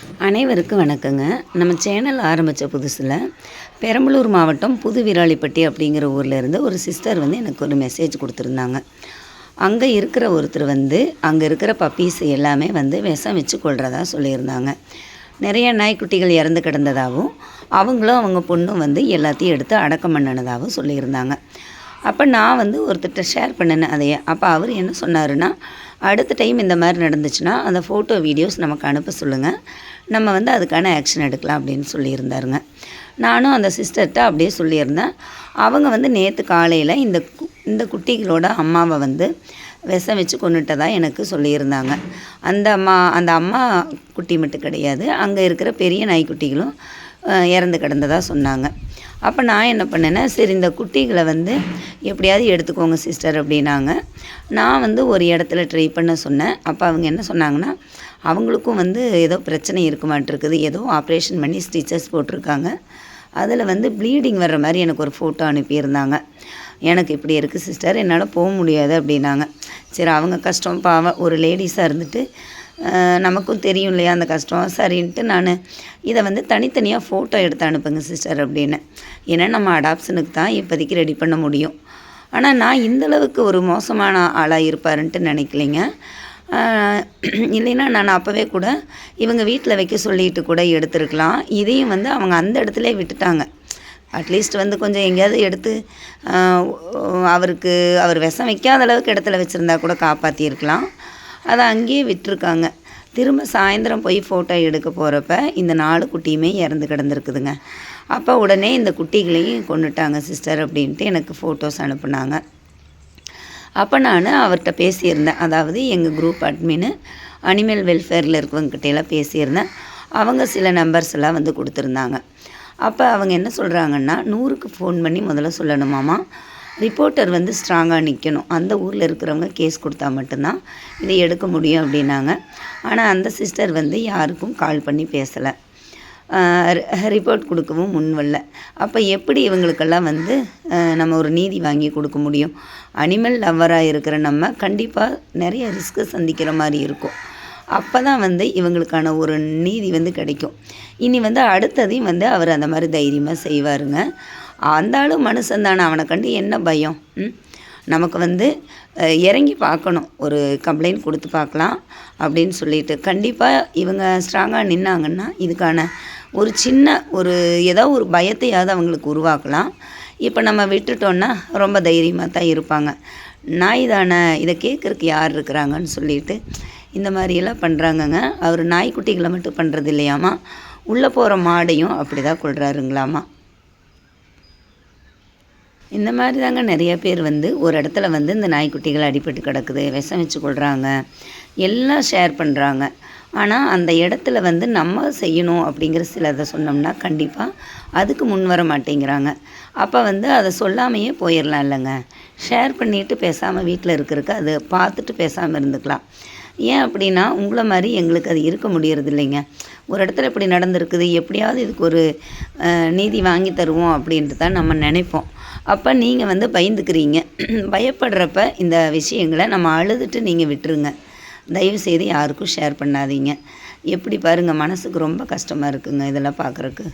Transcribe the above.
அனைவருக்கும் வணக்கங்க. நம்ம சேனல் ஆரம்பித்த புதுசில் பெரம்பலூர் மாவட்டம் புது விராலிப்பட்டி அப்படிங்கிற ஊரில் இருந்து ஒரு சிஸ்டர் வந்து எனக்கு ஒரு மெசேஜ் கொடுத்துருந்தாங்க. அங்கே இருக்கிற ஒருத்தர் வந்து அங்கே இருக்கிற பப்பீஸ் எல்லாமே வந்து விஷம் வச்சு கொள்றதா சொல்லியிருந்தாங்க. நிறைய நாய்க்குட்டிகள் இறந்து கிடந்ததாகவும் அவங்களும் அவங்க பொண்ணும் வந்து எல்லாத்தையும் எடுத்து அடக்கம் பண்ணினதாகவும் சொல்லியிருந்தாங்க. அப்போ நான் வந்து ஒருத்தர்கிட்ட ஷேர் பண்ணினேன் அதையே அப்போ அவர் என்ன சொன்னாருன்னா அடுத்த டைம் இந்த மாதிரி நடந்துச்சுன்னா அந்த ஃபோட்டோ வீடியோஸ் நமக்கு அனுப்ப சொல்லுங்கள் நம்ம வந்து அதுக்கான ஆக்ஷன் எடுக்கலாம் அப்படின்னு சொல்லியிருந்தாருங்க. நானும் அந்த சிஸ்டர்கிட்ட அப்படியே சொல்லியிருந்தேன். அவங்க வந்து நேற்று காலையில் இந்த இந்த குட்டிகளோட அம்மாவை வந்து விஷம் வச்சு கொண்டுட்டதா எனக்கு சொல்லியிருந்தாங்க. அந்த அம்மா அந்த அம்மா குட்டி மட்டும் கிடையாது. அங்கே இருக்கிற பெரிய நாய்க்குட்டிகளும் இறந்து கிடந்ததாக சொன்னாங்க. அப்போ நான் என்ன பண்ணேன்னா சரி இந்த குட்டிகளை வந்து எப்படியாவது எடுத்துக்கோங்க சிஸ்டர் அப்படின்னாங்க. நான் வந்து ஒரு இடத்துல ட்ரை பண்ண சொன்னேன். அப்போ அவங்க என்ன சொன்னாங்கன்னா அவங்களுக்கும் வந்து ஏதோ பிரச்சனை இருக்குமாட்டிருக்குது ஏதோ ஆப்ரேஷன் பண்ணி ஸ்டிச்சஸ் போட்டிருக்காங்க. அதில் வந்து ப்ளீடிங் வர்ற மாதிரி எனக்கு ஒரு ஃபோட்டோ அனுப்பியிருந்தாங்க. எனக்கு இப்படி இருக்குது சிஸ்டர் என்னால் போக முடியாது அப்படின்னாங்க. சரி அவங்க கஷ்டம் பாவம். ஒரு லேடிஸாக இருந்துட்டு நமக்கும் தெரியும் இல்லையா அந்த கஷ்டம்? சரின்ட்டு நான் இதை வந்து தனித்தனியாக ஃபோட்டோ எடுத்து அனுப்புங்க சிஸ்டர் அப்படின்னு. ஏன்னா நம்ம அடாப்ஷனுக்கு தான் இப்போதைக்கு ரெடி பண்ண முடியும். ஆனால் நான் இந்த அளவுக்கு ஒரு மோசமான ஆளாக இருப்பாருன்ட்டு நினைக்கலைங்க. இல்லைன்னா நான் அப்போவே கூட இவங்க வீட்டில் வைக்க சொல்லிட்டு கூட எடுத்திருக்கலாம். இதையும் வந்து அவங்க அந்த இடத்துல விட்டுட்டாங்க. அட்லீஸ்ட் வந்து கொஞ்சம் எங்கேயாவது எடுத்து அவருக்கு அவர் விஷம் வைக்காத அளவுக்கு இடத்துல வச்சுருந்தா கூட காப்பாற்றியிருக்கலாம் அதை அங்கேயே விட்டுருக்காங்க. திரும்ப சாயந்தரம் போய் ஃபோட்டோ எடுக்க போகிறப்ப இந்த நாலு குட்டியுமே இறந்து கிடந்துருக்குதுங்க. அப்போ உடனே இந்த குட்டிகளையும் கொண்டுட்டாங்க சிஸ்டர் அப்படின்ட்டு எனக்கு ஃபோட்டோஸ் அனுப்புனாங்க. அப்போ நான் அவர்கிட்ட பேசியிருந்தேன். அதாவது எங்கள் குரூப் அட்மின் அனிமல் வெல்ஃபேரில் இருக்கவங்ககிட்ட பேசியிருந்தேன். அவங்க சில நம்பர்ஸ் எல்லாம் வந்து கொடுத்துருந்தாங்க. அப்போ அவங்க என்ன சொல்கிறாங்கன்னா நூறுக்கு ஃபோன் பண்ணி முதல்ல சொல்லணுமாமா ரிப்போர்ட்டர் வந்து ஸ்ட்ராங்காக நிற்கணும் அந்த ஊரில் இருக்கிறவங்க கேஸ் கொடுத்தா மட்டும்தான் இதை எடுக்க முடியும் அப்படின்னாங்க. ஆனால் அந்த சிஸ்டர் வந்து யாருக்கும் கால் பண்ணி பேசலை. ரிப்போர்ட் கொடுக்கவும் முன் வரல. அப்போ எப்படி இவங்களுக்கெல்லாம் வந்து நம்ம ஒரு நீதி வாங்கி கொடுக்க முடியும்? அனிமல் லவ்வராக இருக்கிற நம்ம கண்டிப்பாக நிறைய ரிஸ்க்கு சந்திக்கிற மாதிரி இருக்கும். அப்போ தான் வந்து இவங்களுக்கான ஒரு நீதி வந்து கிடைக்கும். இனி வந்து அடுத்ததையும் வந்து அவர் அந்த மாதிரி தைரியமாக செய்வாருங்க. அந்த ஆளும் மனுஷன் தானே அவனை கண்டு என்ன பயம்? ம்? நமக்கு வந்து இறங்கி பார்க்கணும். ஒரு கம்ப்ளைண்ட் கொடுத்து பார்க்கலாம் அப்படின்னு சொல்லிட்டு. கண்டிப்பாக இவங்க ஸ்ட்ராங்காக நின்னாங்கன்னா இதுக்கான ஒரு சின்ன ஒரு ஏதோ ஒரு பயத்தையாவது அவங்களுக்கு உருவாக்கலாம். இப்போ நம்ம விட்டுட்டோன்னா ரொம்ப தைரியமாக தான் இருப்பாங்க. நாய் தானே இதை கேட்குறக்கு யார் இருக்கிறாங்கன்னு சொல்லிட்டு இந்த மாதிரியெல்லாம் பண்ணுறாங்கங்க அவர் நாய்க்குட்டிகளை மட்டும் பண்ணுறது இல்லையாமா உள்ளே போகிற மாடையும் அப்படி தான் கொள்கிறாருங்களாமா இந்த மாதிரி தாங்க நிறைய பேர் வந்து ஒரு இடத்துல வந்து இந்த நாய்க்குட்டிகள் அடிபட்டு கிடக்குது விஷம் வச்சு கொள்கிறாங்க எல்லாம் ஷேர் பண்ணுறாங்க ஆனால் அந்த இடத்துல வந்து நம்ம செய்யணும் அப்படிங்கிற சிலதை சொன்னோம்னா கண்டிப்பாக அதுக்கு முன் வர மாட்டேங்கிறாங்க. அப்போ வந்து அதை சொல்லாமையே போயிடலாம் இல்லைங்க. ஷேர் பண்ணிட்டு பேசாமல் வீட்டில் இருக்கிறதுக்கு அது பார்த்துட்டு பேசாமல் இருந்துக்கலாம். ஏன் அப்படின்னா உங்களை மாதிரி எங்களுக்கு அது இருக்க முடியறது இல்லைங்க ஒரு இடத்துல இப்படி நடந்திருக்குது எப்படியாவது இதுக்கு ஒரு நீதி வாங்கி தருவோம் அப்படின்ட்டு தான் நம்ம நினைப்போம். அப்போ நீங்கள் வந்து பயந்துக்கிறீங்க. பயப்படுறப்ப இந்த விஷயங்களை நம்ம அழுதுட்டு நீங்கள் விட்டுருங்க. தயவு செய்து யாருக்கும் ஷேர் பண்ணாதீங்க. எப்படி பாருங்கள் மனசுக்கு ரொம்ப கஷ்டமாக இருக்குங்க இதெல்லாம் பார்க்குறக்கு